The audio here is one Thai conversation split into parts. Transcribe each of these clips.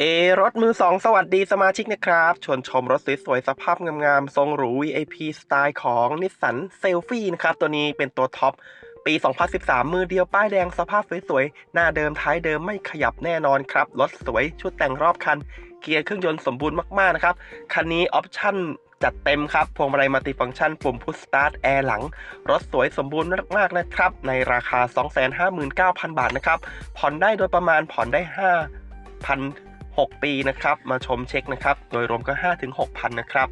เอรถมือสองสวัสดีสมาชิกนะครับ ชวนชมรถสวยๆสภาพงามๆ ทรงหรู VIP สไตล์ของนิสสันเซลฟี่นะครับ ตัวนี้เป็นตัวท็อป ปี 2013 มือเดียวป้ายแดงสภาพสวยๆ หน้าเดิมท้ายเดิมไม่ขยับแน่นอนครับ รถสวยชุดแต่งรอบคัน เกียร์เครื่องยนต์สมบูรณ์มากๆนะครับ คันนี้ออปชั่นจัดเต็มครับ พวงมาลัยมัลติฟังก์ชัน ปุ่มพุชสตาร์ทแอร์หลัง รถสวยสมบูรณ์มากๆนะครับ ในราคา 259,000 บาทนะครับ ผ่อนได้โดยประมาณผ่อนได้ 5,000 6 ปีนะครับ มาชมเช็คนะครับ โดยรวมก็ 5-6,000 นะครับ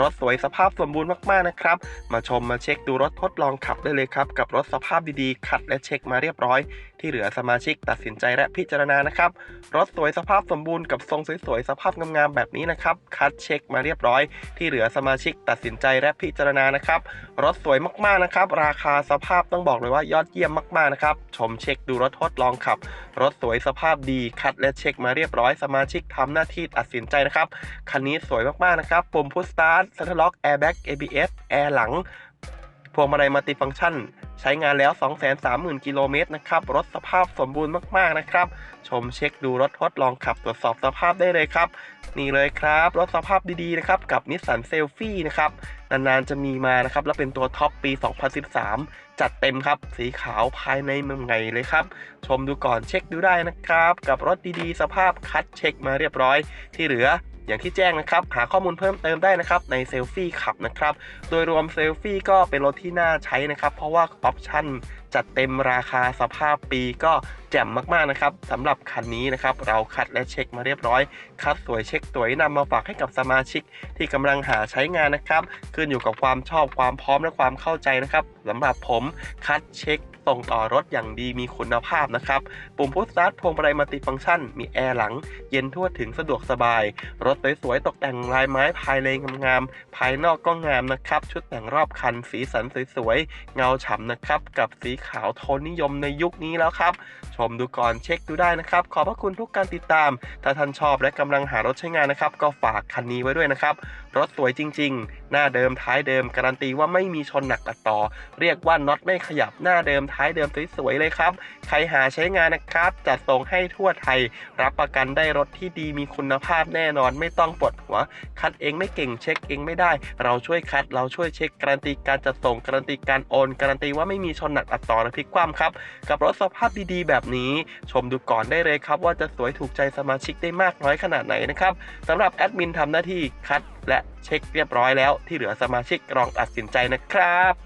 รถสวยสภาพสมบูรณ์มากๆนะครับ มาชมมาเช็คดูรถทดลองขับได้เลยครับ กับรถสภาพดีๆคัดและเช็คมาเรียบร้อย ที่เหลือสมาชิกตัดสินใจและพิจารณานะครับ รถสวยสภาพสมบูรณ์กับทรงสวยๆสภาพงามๆแบบนี้นะครับคัดเช็คมาเรียบร้อย ที่เหลือสมาชิกตัดสินใจและพิจารณานะครับ รถสวยมากๆนะครับ ราคาสภาพต้องบอกเลยว่ายอดเยี่ยมมากๆนะครับชมเช็คดูรถทดลองขับ รถสวยสภาพดีคัดและเช็คมาเรียบร้อย สมาชิกทำหน้าที่ตัดสินใจนะครับคันนี้สวยมากๆนะครับปุ่มพุชสตาร์ทเซนทรัลล็อกแอร์แบ็ก ABS แอร์หลัง พวงมาลัยมัลติฟังก์ชัน ใช้งานแล้ว 230,000 กิโลเมตรนะครับ รถสภาพสมบูรณ์มาก ๆ นะครับ ชมเช็คดูรถทดลองขับตรวจสอบสภาพได้เลยครับ นี่เลยครับ รถสภาพดีๆ นะครับ กับนิสสันเซลฟี่นะครับ นาน ๆ จะมีมานะครับ แล้วเป็นตัวท็อปปี 2013 จัดเต็มครับ สีขาวภายในเมืองไงเลยครับ ชมดูก่อนเช็คดูได้นะครับ กับรถดีๆ สภาพคัดเช็คมาเรียบร้อยที่เหลือ อย่างที่แจ้งนะครับ หาข้อมูลเพิ่มเติมได้นะครับในเซลฟี่ขับนะครับ โดยรวมเซลฟี่ก็เป็นรถที่น่าใช้นะครับ เพราะว่าออปชั่นจัดเต็มราคาสภาพปีก็แจ่มมากๆนะครับสำหรับคันนี้นะครับเราคัดและเช็คมาเรียบร้อย คัดสวยเช็คสวยนำมาฝากให้กับสมาชิกที่กำลังหาใช้งานนะครับ ขึ้นอยู่กับความชอบความพร้อมและความเข้าใจนะครับสำหรับผมคัดเช็คส่งต่อรถอย่างดีมีคุณภาพนะครับ ปุ่มพุชสตาร์ทพวงมาลัยมัลติฟังก์ชัน มีแอร์หลัง เย็นทั่วถึงสะดวกสบาย รถสวยๆ ตกแต่งลายไม้ภายในงามๆ ภายนอกก็งามนะครับ ชุดแต่งรอบคันสีสันสวยๆ เงาฉ่ำนะครับ กับสีขาวโทนนิยมในยุคนี้แล้วครับ ชมดูก่อนเช็คดูได้นะครับ ขอบพระคุณทุกการติดตาม ถ้าท่านชอบและกำลังหารถใช้งานนะครับ ก็ฝากคันนี้ไว้ด้วยนะครับ รถสวยจริง ๆ หน้าเดิมท้ายเดิม การันตีว่าไม่มีชนหนักตัดต่อ เรียกว่าน็อตไม่ขยับหน้าเดิมท้ายเดิมสวยๆเลยครับ ใครหาใช้งานนะครับ จัดส่งให้ทั่วไทย รับประกันได้รถที่ดีมีคุณภาพแน่นอนไม่ต้องปวดหัว คัดเองไม่เก่งเช็คเองไม่ได้ เราช่วยคัดเราช่วยเช็คการันตีการจัดส่งการันตีการโอนการันตีว่าไม่มีชนหนักตัดต่อและพลิกคว่ำครับ กับรถสภาพดีๆ แบบนี้ ชมดูก่อนได้เลยครับว่าจะสวยถูกใจสมาชิกได้มากน้อยขนาดไหนนะครับสำหรับแอดมินทำหน้าที่คัดและเช็คเรียบร้อยแล้วที่เหลือสมาชิกลองตัดสินใจนะครับ